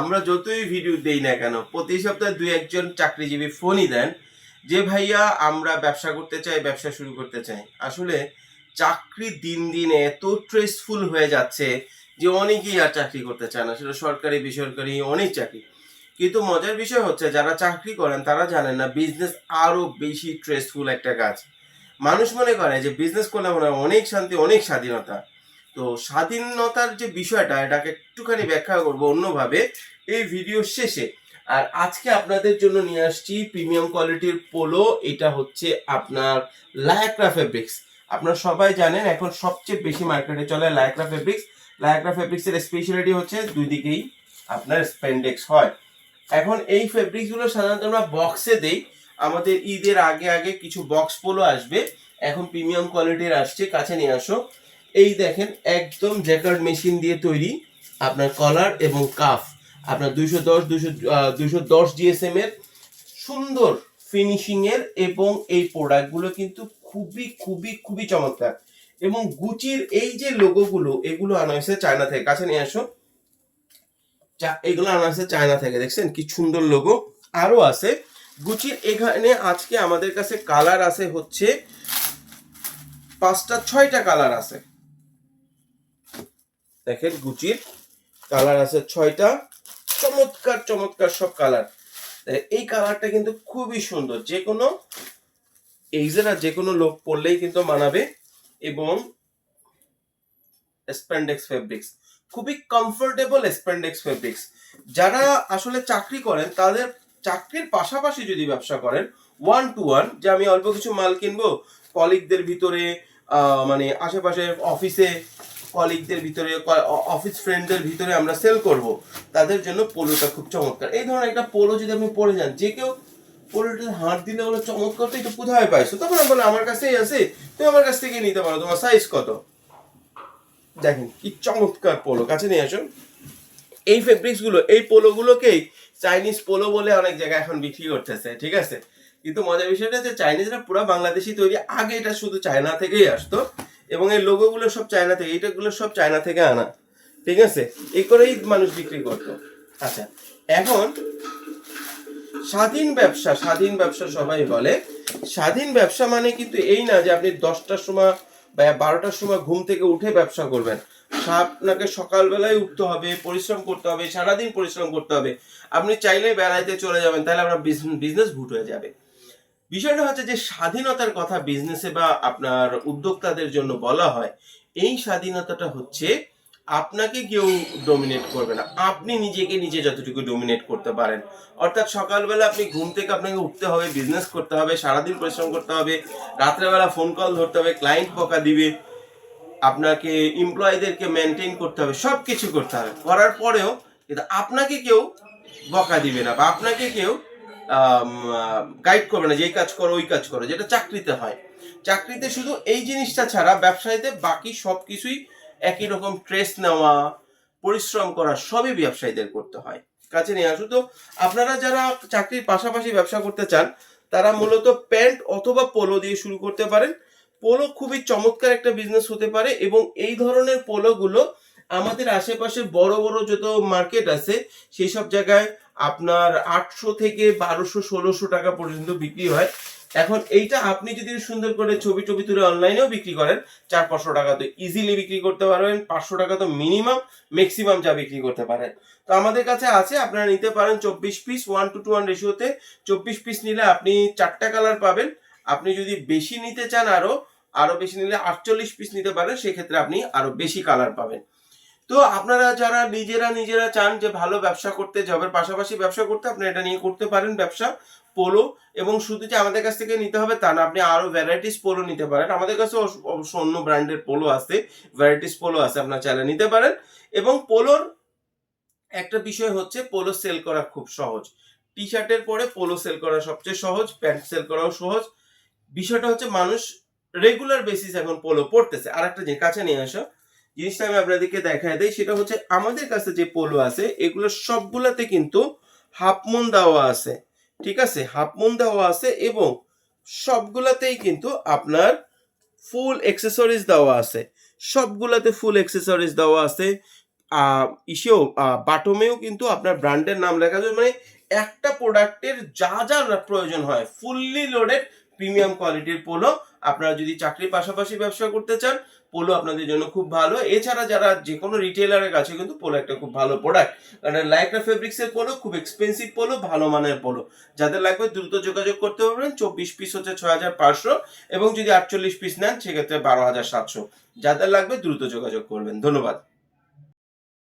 আমরা যতই ভিডিও দেই না কেন, প্রতি সপ্তাহে দুই একজন চাকরিজীবী ফোনই দেন যে, ভাইয়া, আমরা ব্যবসা করতে চাই, ব্যবসা শুরু করতে চাই। আসলে চাকরি দিন দিন এত স্ট্রেসফুল হয়ে যাচ্ছে যে, অনেকেই আর চাকরি করতে চায় না। সেটা সরকারি, বেসরকারি, অনেক চাকরি। কিন্তু মজার বিষয় হচ্ছে, যারা চাকরি করেন, তারা জানেন না বিজনেস আরও বেশি স্ট্রেসফুল একটা কাজ। মানুষ মনে করে যে বিজনেস করলে মনে অনেক শান্তি, অনেক স্বাধীনতা। তো স্বাধীনতার যে বিষয়টা, এটাকে একটুখানি ব্যাখ্যা করব অন্যভাবে এই ভিডিও শেষে। আর আজকে আপনাদের জন্য নিয়ে আসছি প্রিমিয়াম কোয়ালিটির পোলো এটা হচ্ছে আপনার লায়াক্রা ফেব্রিক্স আপনারা সবাই জানেন, এখন সবচেয়ে বেশি মার্কেটে চলে লায়াক্রা ফেব্রিক্স লায়াক্রা ফেব্রিক্সের স্পেশালিটি হচ্ছে দুই দিকেই আপনার স্পেন্ডেক্স হয়। এখন এই ফেব্রিক্সগুলো সাধারণত আমরা বক্সে দেই। আমাদের ঈদের আগে আগে কিছু বক্স পোলো আসবে। এখন প্রিমিয়াম কোয়ালিটির আসছে, কাছে নিয়ে আসো। এই দেখেন, একদম জ্যাকার্ড মেশিন দিয়ে তৈরি আপনার কলার এবং কাফ আপনার দুইশো দশ, দুইশো দুইশো দশ জিএসএম এর সুন্দর ফিনিশিং এর এবং এই প্রোডাক্টগুলো কিন্তু খুবই খুবই খুবই চমৎকার। এবং গুচির এই যে লোগোগুলো এগুলো আনা হয়েছে চায়না থেকে। কাছে নিয়ে আসো। এগুলো আনা হয়েছে চায়না থেকে, দেখছেন? কি সুন্দর লোগো আরও আছে। গুচির এখানে আজকে আমাদের কাছে কালার আছে হচ্ছে পাঁচটা, ছয়টা কালার আছে। দেখেন গুচির কালার আছে ছয়টা। চমৎকার চমৎকার সব কালার। এই কালারটা কিন্তু খুবই সুন্দর। যে কোনো এইজের যে কোনো লোক পরলেই কিন্তু মানাবে এবং স্প্যান্ডেক্স ফেব্রিক্স খুবই কমফোর্টেবল স্প্যান্ডেক্স ফেব্রিক্স যারা আসলে চাকরি করেন, তাদের চাকরির পাশাপাশি যদি ব্যবসা করেন ওয়ান টু ওয়ান যে আমি অল্প কিছু মাল কিনবো কলিগদের ভিতরে মানে আশেপাশে অফিসে কলিগদের ভিতরে অফিস ফ্রেন্ডদের ভিতরে আমরা সেল করব। তাদের জন্য পোলোটা খুব চমৎকার। এই ধরনের একটা পোলো যদি আপনি পরে যান, যে কেউ পোলোটা হাত দিলে বলে চমৎকার তো কোথায় পাইছো, তখন বলে আমার কাছেই আছে, তুমি আমার কাছ থেকে নিতে পারো, তোমার সাইজ কত? দেখেন কি চমৎকার পোলো কাছে নিয়ে আসুন। এই ফেব্রিক্সগুলো, এই পোলো গুলোকেই চাইনিজ পোলো বলে অনেক জায়গায় এখন বিক্রি করতেছে, ঠিক আছে? কিন্তু মজার বিষয়টা যে চাইনিজরা পুরো বাংলাদেশি তৈরি, আগে এটা শুধু চায়না থেকেই আসতো। এবং এই লোগোগুলো সব চায়না থেকে, এইটাগুলো সব চায়না থেকে আনা। ঠিক আছে? এই করেই মানুষ বিক্রি করতো। আচ্ছা এখন স্বাধীন ব্যবসা স্বাধীন ব্যবসা সবাই বলে। স্বাধীন ব্যবসা মানে কিন্তু এই না যে আপনি দশটার সময় বা বারোটার সময় ঘুম থেকে উঠে ব্যবসা করবেন। আপনাকে সকালবেলায় উঠতে হবে, পরিশ্রম করতে হবে, সারাদিন পরিশ্রম করতে হবে। আপনি চাইলে বেড়াইতে চলে যাবেন, তাহলে আপনার বিজনেস ভুট হয়ে যাবে। বিষয়টা হচ্ছে যে স্বাধীনতার কথা বিজনেসে বা আপনার উদ্যোক্তাদের জন্য বলা হয়, এই স্বাধীনতাটা হচ্ছে আপনাকে কেউ ডোমিনেট করবে না। আপনি নিজেকে নিজে যতটুকু ডোমিনেট করতে পারেন। অর্থাৎ সকালবেলা আপনি ঘুম থেকে আপনাকে উঠতে হবে বিজনেস করতে হবে, সারাদিন পরিশ্রম করতে হবে, রাত্রেবেলা ফোন কল ধরতে হবে ক্লায়েন্ট বকা দিবে, আপনাকে এমপ্লয়ীদেরকে মেনটেন করতে হবে সব কিছু করতে হবে। করার পরেও কিন্তু আপনাকে কেউ বকা দিবে না বা আপনাকে কেউ গাইড করবে না যে এই কাজ করো, ওই কাজ করো, যেটা চাকরিতে হয়। চাকরিতে শুধু এই জিনিসটা ছাড়া ব্যবসায়ীতে বাকি সব কিছুই একই রকম ট্রেস নেওয়া, পরিশ্রম করা, সবই ব্যবসায়ীদের করতে হয়। কাছে নিয়ে আসুন। তো আপনারা যারা চাকরির পাশাপাশি ব্যবসা করতে চান, তারা মূলত প্যান্ট অথবা পোলো দিয়ে শুরু করতে পারেন। পোলো খুবই চমৎকার একটা বিজনেস হতে পারে এবং এই ধরনের পোলোগুলো আমাদের আশেপাশে বড় বড় যত মার্কেট আছে, সেই সব জায়গায় আপনার আটশো থেকে বারোশো, ষোলোশো টাকা পর্যন্ত বিক্রি হয়। এখন এইটা আপনি যদি সুন্দর করে ছবি টবি তুলে অনলাইনেও বিক্রি করেন, চার পাঁচশো টাকা তো ইজিলি বিক্রি করতে পারবেন, পাঁচশো টাকা তো মিনিমাম ম্যাক্সিমাম যা বিক্রি করতে পারেন। তো আমাদের কাছে আছে, আপনারা নিতে পারেন চব্বিশ piece one two two one রেশিওতে চব্বিশ পিস নিলে আপনি চারটা কালার পাবেন। আপনি যদি বেশি নিতে চান আরও আরও বেশি নিলে আটচল্লিশ পিস নিতে পারেন, সেক্ষেত্রে আপনি আরও বেশি কালার পাবেন। তো আপনারা যারা নিজেরা নিজেরা চান যে ভালো ব্যবসা করতে জবের পাশাপাশি ব্যবসা করতে, আপনি এটা নিয়ে করতে পারেন ব্যবসা, পোলো এবং শুধু যে আমাদের কাছ থেকে নিতে হবে তা না, আপনি আরও ভ্যারাইটিস পোলো নিতে পারেন। আমাদের কাছে অবশ্য অন্য ব্র্যান্ডের পোলো আছে ভ্যারাইটিস পোলো আছে, আপনার চাইলে নিতে পারেন। এবং পোলোর একটা বিষয় হচ্ছে, পোলো সেল করা খুব সহজ। টি শার্টের পরে পোলো সেল করা সবচেয়ে সহজ প্যান্ট সেল করাও সহজ। বিষয়টা হচ্ছে, মানুষ রেগুলার বেসিস এখন পোলো পড়তেছে আর একটা যে কাছে নিয়ে আসো। জিনিসটা আমি আপনাদেরকে দেখায় দেই, সেটা হচ্ছে আমাদের কাছে যে পোলো আছে, এগুলো সবগুলাতে কিন্তু হাফ মুন দেওয়া আছে, ঠিক আছে? হাফ মুন দেওয়া আছে এবং সবগুলাতেই কিন্তু আপনার ফুল অ্যাক্সেসরিজ দেওয়া আছে। সবগুলাতে ফুল অ্যাক্সেসরিজ দেওয়া আছে ইসেও বাটমেও কিন্তু আপনার ব্র্যান্ডের নাম লেখা আছে মানে একটা প্রোডাক্টের যা যা প্রয়োজন হয়, ফুললি লোডেড প্রিমিয়াম কোয়ালিটির পোলো আপনারা যদি চাকরির পাশাপাশি ব্যবসা করতে চান, পোলো আপনাদের জন্য খুব ভালো। এছাড়া যারা যে কোনো রিটেলারের কাছে কিন্তু পোলো একটা খুব ভালো প্রোডাক্ট কারণ লাইকরা ফেব্রিক্সের পোলো, খুব এক্সপেন্সিভ পোলো, ভালো মানের পোলো। যাদের লাগবে দ্রুত যোগাযোগ করতে পারবেন, চব্বিশ পিস হচ্ছে ছয় হাজার পাঁচশো এবং যদি আটচল্লিশ পিস নেন, সেক্ষেত্রে বারো হাজার সাতশো। যাদের লাগবে দ্রুত যোগাযোগ করবেন। ধন্যবাদ।